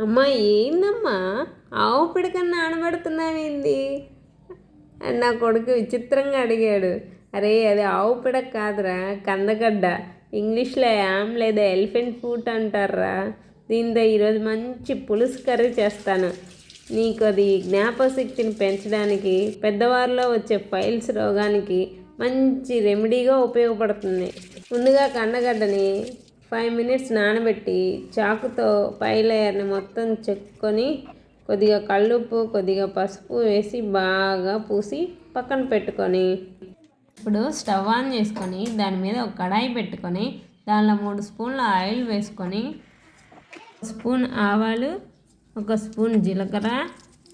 అమ్మా ఏందమ్మా? ఆవు పిడకన్నా ఆనబడుతున్నావేంది? అని నా కొడుకు విచిత్రంగా అడిగాడు. అరే అది ఆవు పిడక కాదురా కందగడ్డ. ఇంగ్లీష్లో యామ్ లేదా ఎలిఫెంట్ ఫుట్ అంటారా దీంతో ఈరోజు మంచి పులుసు కర్రీ చేస్తాను. నీకు అది జ్ఞాపశక్తిని పెంచడానికి పెద్దవారిలో వచ్చే ఫైల్స్ రోగానికి మంచి రెమెడీగా ఉపయోగపడుతుంది. ముందుగా కందగడ్డని ఫైవ్ మినిట్స్ నానబెట్టి చాకుతో పై లేయర్ని మొత్తం చెక్కుకొని కొద్దిగా కళ్ళుప్పు కొద్దిగా పసుపు వేసి బాగా పూసి పక్కన పెట్టుకొని ఇప్పుడు స్టవ్ ఆన్ చేసుకొని దాని మీద ఒక కడాయి పెట్టుకొని దానిలో మూడు స్పూన్ల ఆయిల్ వేసుకొని స్పూన్ ఆవాలు ఒక స్పూన్ జీలకర్ర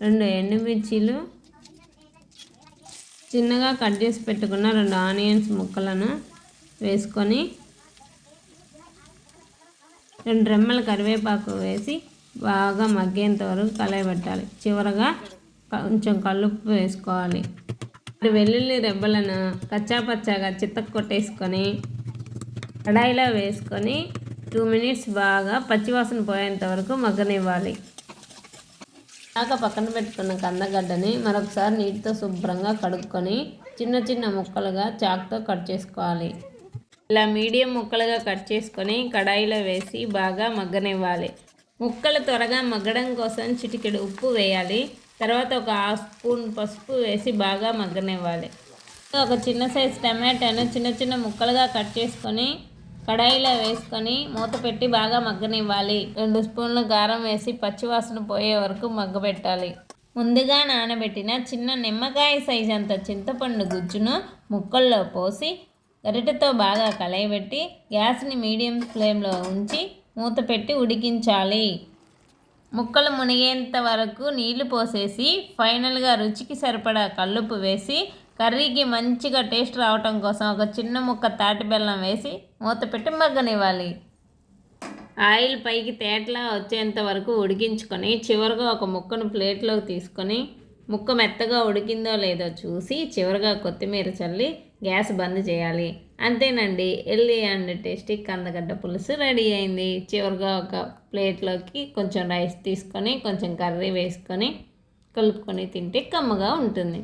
రెండు ఎండుమిర్చీలు చిన్నగా కట్ చేసి పెట్టుకున్న రెండు ఆనియన్స్ ముక్కలను వేసుకొని రెండు రెమ్మల కరివేపాకు వేసి బాగా మగ్గేంత వరకు కలయబెట్టాలి. చివరగా కొంచెం కల్లుప్పు వేసుకోవాలి. మరి వెల్లుల్లి రెబ్బలను కచ్చాపచ్చాగా చిత్తకు కొట్టేసుకొని కడాయిలో వేసుకొని టూ మినిట్స్ బాగా పచ్చివాసన పోయేంత వరకు మగ్గనివ్వాలి. దాకా పక్కన పెట్టుకున్న కందగడ్డని మరొకసారి నీటితో శుభ్రంగా కడుక్కొని చిన్న చిన్న ముక్కలుగా చాక్తో కట్ చేసుకోవాలి. ఇలా మీడియం ముక్కలుగా కట్ చేసుకొని కడాయిలో వేసి బాగా మగ్గనివ్వాలి. ముక్కలు త్వరగా మగ్గడం కోసం చిటికెడు ఉప్పు వేయాలి. తర్వాత ఒక హాఫ్ స్పూన్ పసుపు వేసి బాగా మగ్గనివ్వాలి. ఒక చిన్న సైజు టమాటాను చిన్న చిన్న ముక్కలుగా కట్ చేసుకొని కడాయిలో వేసుకొని మూత పెట్టి బాగా మగ్గనివ్వాలి. రెండు స్పూన్లు కారం వేసి పచ్చివాసన పోయే వరకు మగ్గబెట్టాలి ముందుగా నానబెట్టిన చిన్న నిమ్మకాయ సైజ్ అంత చింతపండు గుజ్జును ముక్కల్లో పోసి గరిటెతో బాగా కలయబెట్టి గ్యాస్ని మీడియం ఫ్లేమ్లో ఉంచి మూత పెట్టి ఉడికించాలి. ముక్కలు మునిగేంత వరకు నీళ్ళు పోసేసి ఫైనల్గా రుచికి సరిపడా కల్లుపు వేసి కర్రీకి మంచిగా టేస్ట్ రావటం కోసం ఒక చిన్న ముక్క తాటి బెల్లం వేసి మూత పెట్టి మగ్గనివ్వాలి. ఆయిల్ పైకి తేటలా వచ్చేంత వరకు ఉడికించుకొని చివరిగా ఒక ముక్కను ప్లేట్లోకి తీసుకొని ముక్క మెత్తగా ఉడికిందో లేదో చూసి చివరిగా కొత్తిమీర చల్లి గ్యాస్ బంద్ చేయాలి. అంతేనండి ఎల్లి అండ్ టేస్టీ కందగడ్డ పులుసు రెడీ అయింది. చివరిగా ఒక ప్లేట్లోకి కొంచెం రైస్ తీసుకొని కొంచెం కర్రీ వేసుకొని కలుపుకొని తింటే కమ్మగా ఉంటుంది.